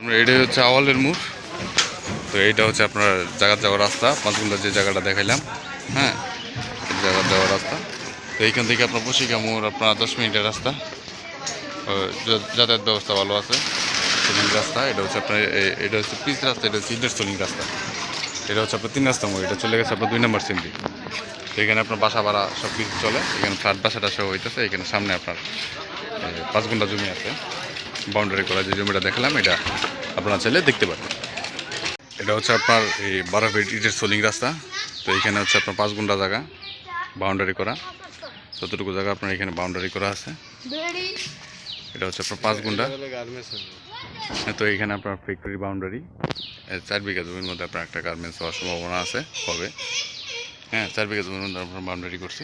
আমরা এটাই হচ্ছে আওয়ালের মুড়। তো এইটা হচ্ছে আপনার জায়গা যাওয়ার রাস্তা। পাঁচগুন্ডার যে জায়গাটা দেখাইলাম হ্যাঁ জায়গা যাওয়ার রাস্তা। তো এইখান থেকে আপনার বসিকা মোড়, আপনার দশ মিনিটের রাস্তা। যাতায়াত ব্যবস্থা ভালো আছে। সোলিং রাস্তা, এটা হচ্ছে আপনার এটা হচ্ছে পিচ রাস্তা, এটা হচ্ছে ইন্টার রাস্তা। এটা হচ্ছে আপনার তিন রাস্তা মোড়, এটা চলে গেছে আপনার দুই নম্বর সিন্দি তো এখানে আপনার বাসা ভাড়া সব কিছু চলে। এখানে ফ্ল্যাট বাসাটা সহ হইতেছে, এখানে সামনে আপনার পাঁচ গুন্ডা জমি আছে। বাউন্ডারি করা যে জমিটা দেখলাম এটা আপনারা চাইলে দেখতে পারেন। এটা হচ্ছে আপনার এই বারো ফিট ইটের সোলিং রাস্তা। তো এখানে হচ্ছে আপনার পাঁচ গুন্ডা জায়গা বাউন্ডারি করা। যতটুকু জায়গা আপনার এখানে বাউন্ডারি করা আছে। এটা হচ্ছে আপনার পাঁচ গুন্ডা। হ্যাঁ, তো এখানে আপনার ফ্যাক্টরি বাউন্ডারি চার বিঘা জমির মধ্যে আপনার একটা গার্মেন্টস হওয়ার সম্ভাবনা আছে হবে। হ্যাঁ চার বিঘা জমির মধ্যে আপনার বাউন্ডারি করছে।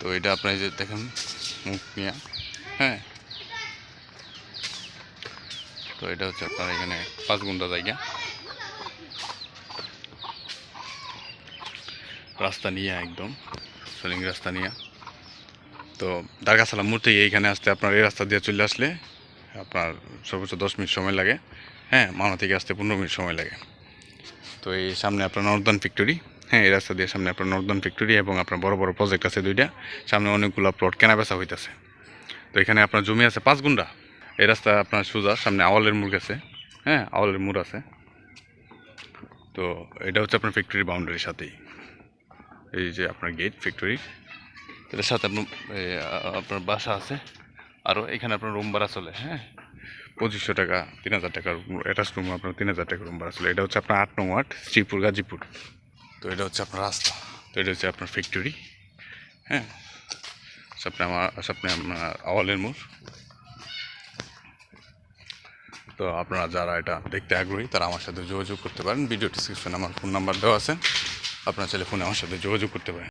তো এটা আপনার যে দেখেন মুখ নিয়ে। হ্যাঁ তো এটা হচ্ছে আপনার এখানে পাঁচ গুন্ডা জায়গা। রাস্তা নিয়ে একদম, সোলিং রাস্তা নিয়ে। তো দারগাছালা মূর্তি এইখানে আসতে আপনার এই রাস্তা দিয়ে চলে আসলে আপনার সর্বোচ্চ দশ মিনিট সময় লাগে। হ্যাঁ মানা থেকে আসতে পনেরো মিনিট সময় লাগে। তো এই সামনে আপনার নর্দার্ন ফ্যাক্টরি। হ্যাঁ এই রাস্তা দিয়ে সামনে আপনার নর্দার্ন ফ্যাক্টরি এবং আপনার বড় বড় প্রজেক্ট আছে দুইটা। সামনে অনেকগুলো প্লট কেনা বেচা হইতেছে। তো এখানে আপনার জমি আছে পাঁচ গুন্ডা। এই রাস্তা আপনার সোজা, সামনে আওয়ালের মুড় আছে হ্যাঁ আওয়ালের মুড় আছে। তো এটা হচ্ছে আপনার ফ্যাক্টরির বাউন্ডারির সাথেই। এই যে আপনার গেট ফ্যাক্টরি এটার সাথে আপনার আপনার বাসা আছে। আরও এখানে আপনার রুম ভাড়া চলে হ্যাঁ। পঁচিশশো টাকা, তিন হাজার টাকার অ্যাটাচ রুম আপনার তিন হাজার টাকা রুম ভাড়া চলে। এটা হচ্ছে আপনার আট নং ওয়ার্ড, শ্রীপুর, গাজীপুর। তো এটা হচ্ছে আপনার রাস্তা। তো এটা হচ্ছে আপনার ফ্যাক্টরি হ্যাঁ। সামনে আমার, সামনে আপনার আওয়ালের মোড়। তো আপনারা যারা এটা দেখতে আগ্রহী, তারা আমার সাথে যোগাযোগ করতে পারেন। ভিডিও ডিসক্রিপশনে আমার ফোন নাম্বার দেওয়া আছে। আপনার চাইলে ফোনে আমার সাথে যোগাযোগ করতে পারেন।